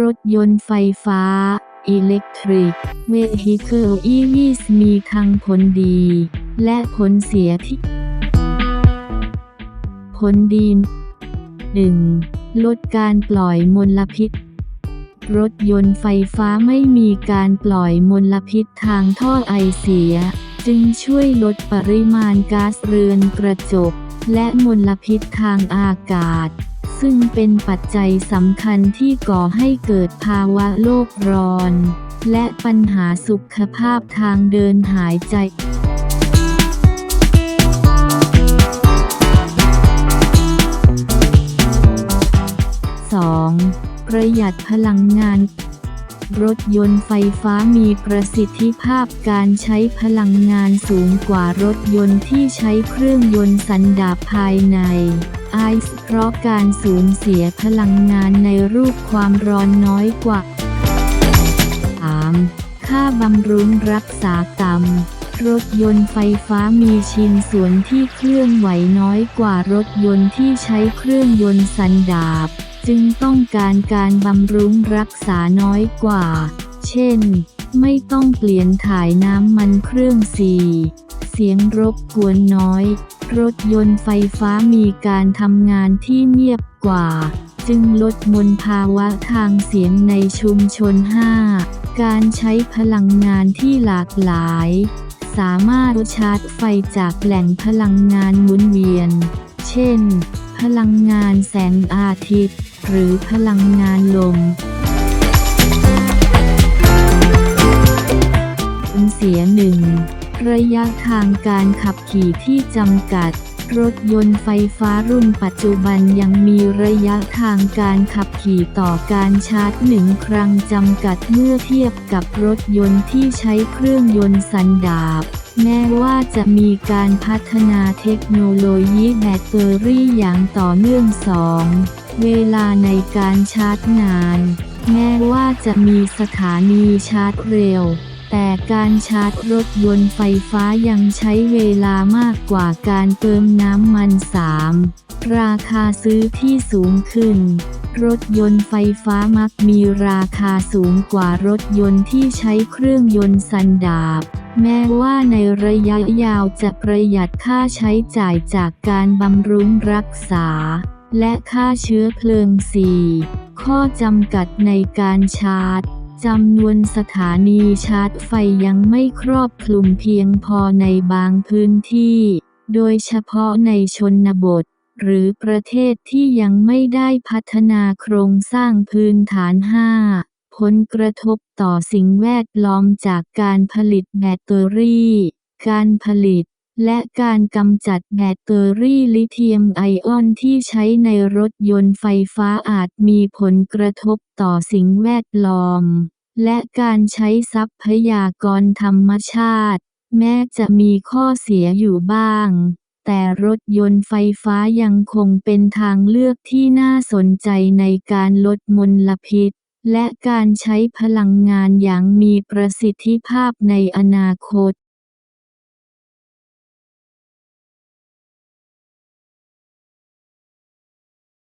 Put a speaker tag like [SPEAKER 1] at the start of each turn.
[SPEAKER 1] รถยนต์ไฟฟ้า Electric Vehicle EVs มีทั้งผลดี และผลเสียที่ ผลดี 1. ลดการปล่อยมลพิษ รถยนต์ไฟฟ้าไม่มีการปล่อยมลพิษทางท่อไอเสีย จึงช่วยลดปริมาณก๊าซเรือนกระจก และมลพิษทางอากาศ ซึ่งเป็นปัจจัยสำคัญที่ก่อให้เกิดภาวะโลกร้อน และปัญหาสุขภาพทางเดินหายใจ 2. ประหยัดพลังงาน รถยนต์ไฟฟ้ามีประสิทธิภาพการใช้พลังงานสูงกว่ารถยนต์ที่ใช้เครื่องยนต์สันดาปภายใน ไอซ์เพราะการสูญเสียพลังงานในรูปความร้อนน้อยกว่า 3. ค่าบำรุงรักษาต่ำรถยนต์ไฟฟ้ามีชิ้นส่วนที่เคลื่อนไหวน้อยกว่ารถยนต์ที่ใช้เครื่องยนต์สันดาปจึงต้องการการบำรุงรักษาน้อยกว่า เช่น ไม่ต้องเปลี่ยนถ่ายน้ำมันเครื่องสีเสียงรบกวนน้อย รถยนต์ไฟฟ้ามีการทำงานที่เงียบกว่า จึงลดมลภาวะทางเสียงในชุมชน 5. การใช้พลังงานที่หลากหลาย สามารถชาร์จไฟจากแหล่งพลังงานหมุนเวียน เช่น พลังงานแสงอาทิตย์ หรือพลังงานลมเสียหนึ่ง ระยะทางการขับขี่ที่จำกัด รถยนต์ไฟฟ้ารุ่นปัจจุบันยังมีระยะทางการขับขี่ต่อการชาร์จหนึ่งครั้งจำกัดเมื่อเทียบกับรถยนต์ที่ใช้เครื่องยนต์สันดาปแม้ว่าจะมีการพัฒนาเทคโนโลยีแบตเตอรี่อย่างต่อเนื่องสองเวลาในการชาร์จนาน แม้ว่าจะมีสถานีชาร์จเร็ว แต่การชาร์จรถยนต์ไฟฟ้ายังใช้เวลามากกว่าการเติมน้ำมัน 3. ราคาซื้อที่สูงขึ้น รถยนต์ไฟฟ้ามักมีราคาสูงกว่ารถยนต์ที่ใช้เครื่องยนต์สันดาปแม้ว่าในระยะยาวจะประหยัดค่าใช้จ่ายจากการบำรุงรักษา และค่าเชื้อเพลิง 4. ข้อจำกัดในการชาร์จ จำนวนสถานีชาร์จไฟยังไม่ครอบคลุมเพียงพอในบางพื้นที่ โดยเฉพาะในชนบท หรือประเทศที่ยังไม่ได้พัฒนาโครงสร้างพื้นฐาน 5. ผลกระทบต่อสิ่งแวดล้อมจากการผลิตแบตเตอรี่ การผลิต และการกำจัดแบตเตอรี่ลิเธียมไอออนที่ใช้ในรถยนต์ไฟฟ้าอาจมีผลกระทบต่อสิ่งแวดล้อม และการใช้ทรัพยากรธรรมชาติ แม้จะมีข้อเสียอยู่บ้าง แต่รถยนต์ไฟฟ้ายังคงเป็นทางเลือกที่น่าสนใจในการลดมลพิษ และการใช้พลังงานอย่างมีประสิทธิภาพในอนาคต